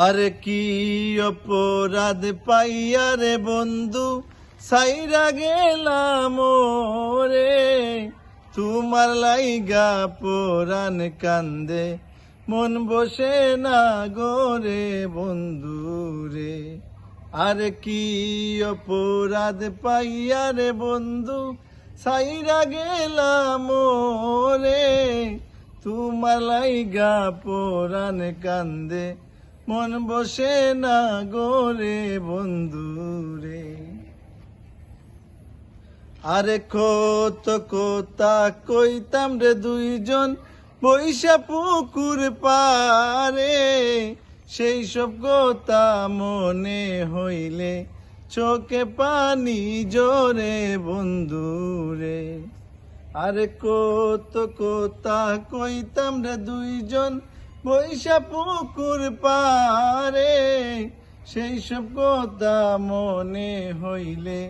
আর কি অপরাধ পাইয়া রে বন্ধু? সাইরা গেলাম রে তোমার লাইগা পোরান কান্দে। মন বসে না গোরে বন্ধু রে। আর কি অপরাধ পাইয়া রে বন্ধু? সাইরা গেলাম রে তোমার লাইগা পোরান কান্দে। মন বসে না গোরে বন্ধু রে আরে কত কথা কইতাম রে দুইজন, বৈশা পুকুর পারে সেই সব কথা মনে হইলে চোখে পানি জোরে বন্ধু রে আরে কত কথা কইতাম রে দুইজন বৈশা পুকুর পারে সেই সব কথা মনে হইলে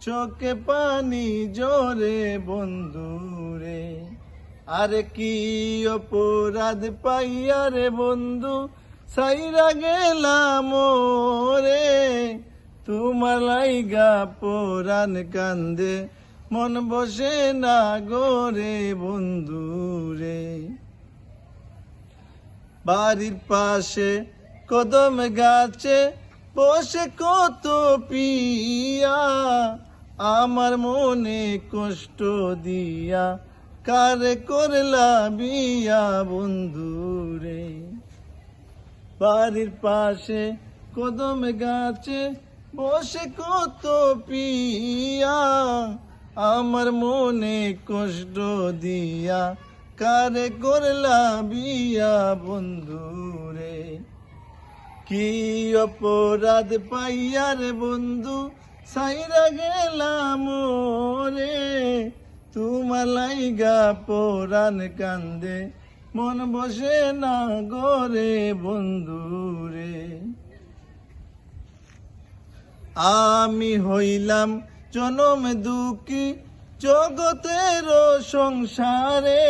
চোখে পানি জোরে বন্ধু রে আরে কি অপরাধ পাইয়া রে বন্ধু সাইরা গেলাম রে তোমার লাইগা পোরান কান্দে, মন বসে না গোরে বন্ধু রে বাড়ির পাশে কদম গাছে বসে কত পিয়া। আমার মনে কষ্ট দিয়া কারে করলা বিয়া বন্ধু রে বাড়ির পাশে কদম গাছে বসে কত পিয়া। আমার মনে কষ্ট দিয়া কারে করলা বিয়া বন্ধু রে কি অপরাধ পাইয়া রে বন্ধু সাইরা গেলাম রে তোমার লাইগা পোরান কান্দে, মন বসে না গোরে বন্ধু রে আমি হইলাম জনম দুঃখী জগতের সংসারে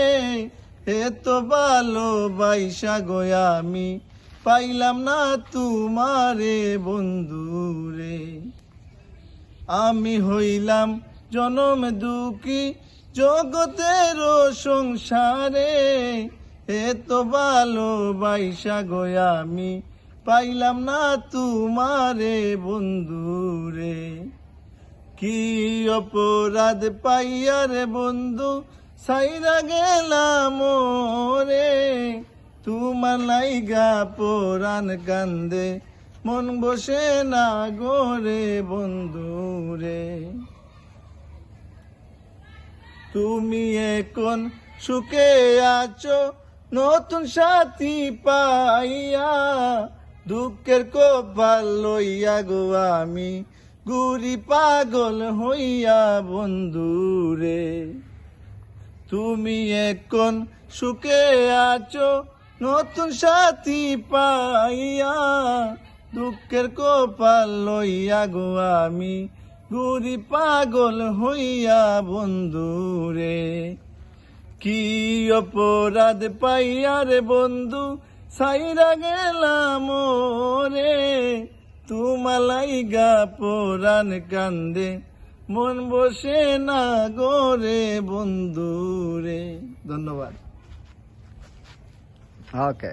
এত ভালোবাসা গো আমি, পাইলাম না তোমারে বন্ধু রে আমি হইলাম জনম দুঃখী, জগতের সংসারে এত ভালোবাসা গো আমি, পাইলাম না তোমারে বন্ধু রে কি অপরাধ পাইয়া রে বন্ধু? সাইরা গেলাম রে তোমার লাইগা পোরান কান্দে। মন বসে না গোরে বন্ধু রে। তুমি এখন সুখে আছো, নতুন সাথী পাইয়া, দুঃখের কপাল লইয়া গো আমি। গুরি পাগল হইয়া বন্ধু রে তুমি এখন সুখে আছো, নতুন সাথী পাইয়া দুঃখের কপাল লইয়া গো আমি। গুরি পাগল হইয়া বন্ধু রে কি অপরাধ পাইয়া রে বন্ধু সাইরা গেলাম রে তোমার লাইগা পোরান কান্দে। মন বসে না গোরে বন্ধু রে ধন্যবাদ। ওকে